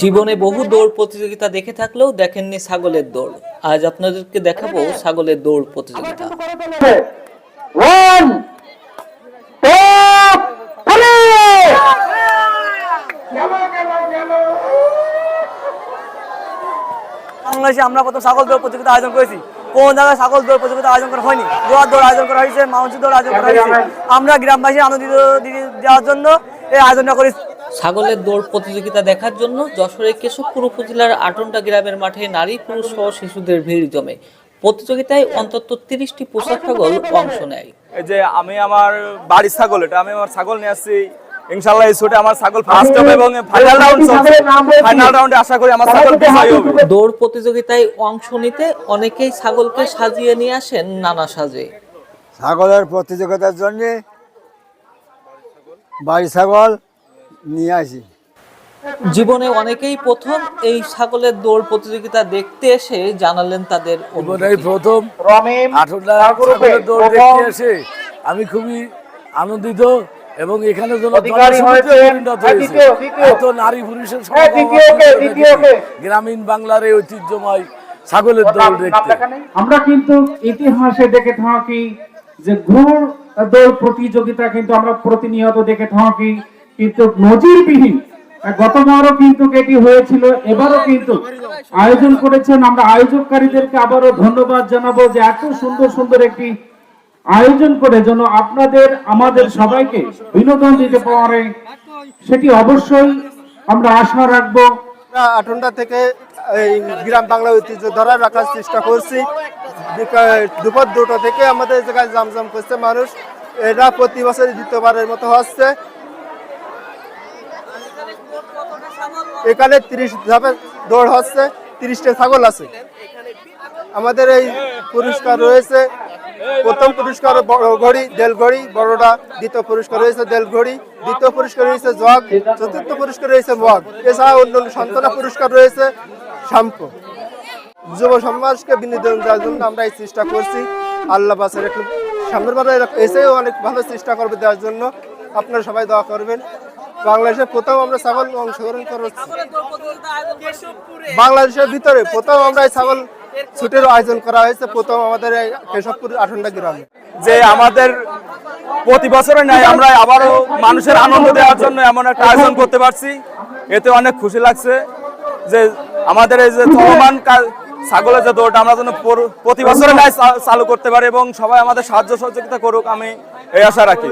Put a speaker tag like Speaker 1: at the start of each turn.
Speaker 1: জীবনে বহু দৌড় প্রতিযোগিতা দেখে থাকলেও দেখেননি ছাগলের দৌড়। আজ আপনাদেরকে দেখাবো ছাগলের দৌড় প্রতিযোগিতা।
Speaker 2: বাংলাদেশে আমরা প্রথম ছাগল দৌড় প্রতিযোগিতা আয়োজন করেছি। কোন জায়গায় ছাগল দৌড় প্রতিযোগিতা আয়োজন করা হয়নি? দৌড় দৌড় আয়োজন করা হয়েছে মাউন্সি দৌড় আয়োজন করা হয়েছে। আমরা গ্রামবাসী আনন্দিত দেওয়ার জন্য এই আয়োজনটা করেছি।
Speaker 1: ছাগলের দৌড় প্রতিযোগিতা দেখার জন্য যশোরের কেশবপুর উপজেলার আটনটা গ্রামের মাঠে নারী পুরুষ সহ শিশুদের ভিড় জমে। প্রতিযোগিতায় অন্তত তিরিশটি পোশাক ছাগল অংশ নেয়।
Speaker 3: এই যে আমি আমার বাড়ির ছাগল এটা আমি আমার ছাগল নিয়ে আসছি। ইনশাল্লাহ এই শুটে আমার ছাগল ফার্স্ট হবে এবং ফাইনাল রাউন্ড ফাইনাল রাউন্ডে আশা করি আমার ছাগল বিজয়ী হবে।
Speaker 1: দৌড় প্রতিযোগিতায় অংশ নিতে অনেকেই ছাগলকে সাজিয়ে নিয়ে আসেন নানা সাজে।
Speaker 4: ছাগলের প্রতিযোগিতার জন্য বাড়ি ছাগল নিয়ে আসি।
Speaker 1: জীবনে অনেকেই প্রথম এই ছাগলের দৌড় প্রতিযোগিতা দেখতে এসে জানালেন তাদের
Speaker 5: প্রথম
Speaker 6: রমিম
Speaker 5: আঠুলা
Speaker 6: ঠাকুরপে,
Speaker 5: ছাগলের দৌড় দেখতে এসে আমি খুবই আনন্দিত এবং এখানে
Speaker 6: হ্যাঁ।
Speaker 5: এত নারী পুরুষের
Speaker 6: হ্যাঁ।
Speaker 5: গ্রামীণ বাংলার এই ঐতিহ্যময় ছাগলের দৌড় দেখতে।
Speaker 7: আমরা কিন্তু ইতিহাসে দেখে থাকি যে ঘোড় দৌড় প্রতিযোগিতা কিন্তু আমরা প্রতিনিয়ত দেখে থাকি। কিন্তু নজিরবিহীন। গতবারও কিন্তু এটি হয়েছিল, এবারও কিন্তু আয়োজন করেছেন আমরা আয়োজককারীদেরকে আবারও ধন্যবাদ জানাব যে এত সুন্দর সুন্দর একটি আয়োজন করে যেন আপনাদের, আমাদের সবাইকে বিনোদন দিতে পারে। সেটি অবশ্যই আমরা আশা রাখব।
Speaker 8: আটন্ডা থেকে এই গ্রাম বাংলা ঐতিহ্য ধরে রাখার চেষ্টা করছি। দুপুর দুটো থেকে আমাদের জায়গায় জামজাম করছে মানুষ। এটা প্রতি বছর দ্বিতীয়বারের মতো হচ্ছে এখানে তিরিশ ধাপে দৌড় হচ্ছে, তিরিশটা ছাগল আছে। আমাদের এই পুরস্কার রয়েছে, প্রথম পুরস্কার ঘড়ি দেল ঘড়ি বড়টা দ্বিতীয় পুরস্কার রয়েছে দেল ঘড়ি দ্বিতীয় পুরস্কার রয়েছে জগ চতুর্থ পুরস্কার রয়েছে মগ এছাড়া অন্যান্য সান্ত্বনা পুরস্কার রয়েছে শ্যাম্পু যুব সমাজকে বিনোদন দেওয়ার জন্য আমরা এই চেষ্টা করছি। আল্লাহ বাসের একটু সামনের বার এসেও অনেক ভালো চেষ্টা করবে দেওয়ার জন্য। আপনারা সবাই দোয়া করবেন। বাংলাদেশের প্রথম আমরা ছাগল অংশগ্রহণ করছি বাংলাদেশের ভিতরে প্রথম আমরা ছাগল ছুটির আয়োজন করা হয়েছে প্রথম আমাদের কেশবপুর আঠন্ডা গ্রামে।
Speaker 3: যে আমাদের প্রতি বছরে নাই আমরা আবারও মানুষের আনন্দ দেওয়ার জন্য এমন একটা আয়োজন করতে পারছি। এতে অনেক খুশি লাগছে যে আমাদের এই যে চলমান ছাগলের যে দৌড়টা আমরা যেন পর- প্রতি বছরে নাই চা- চালু করতে পারি এবং সবাই আমাদের সাহায্য সহযোগিতা করুক আমি এই আশা রাখি।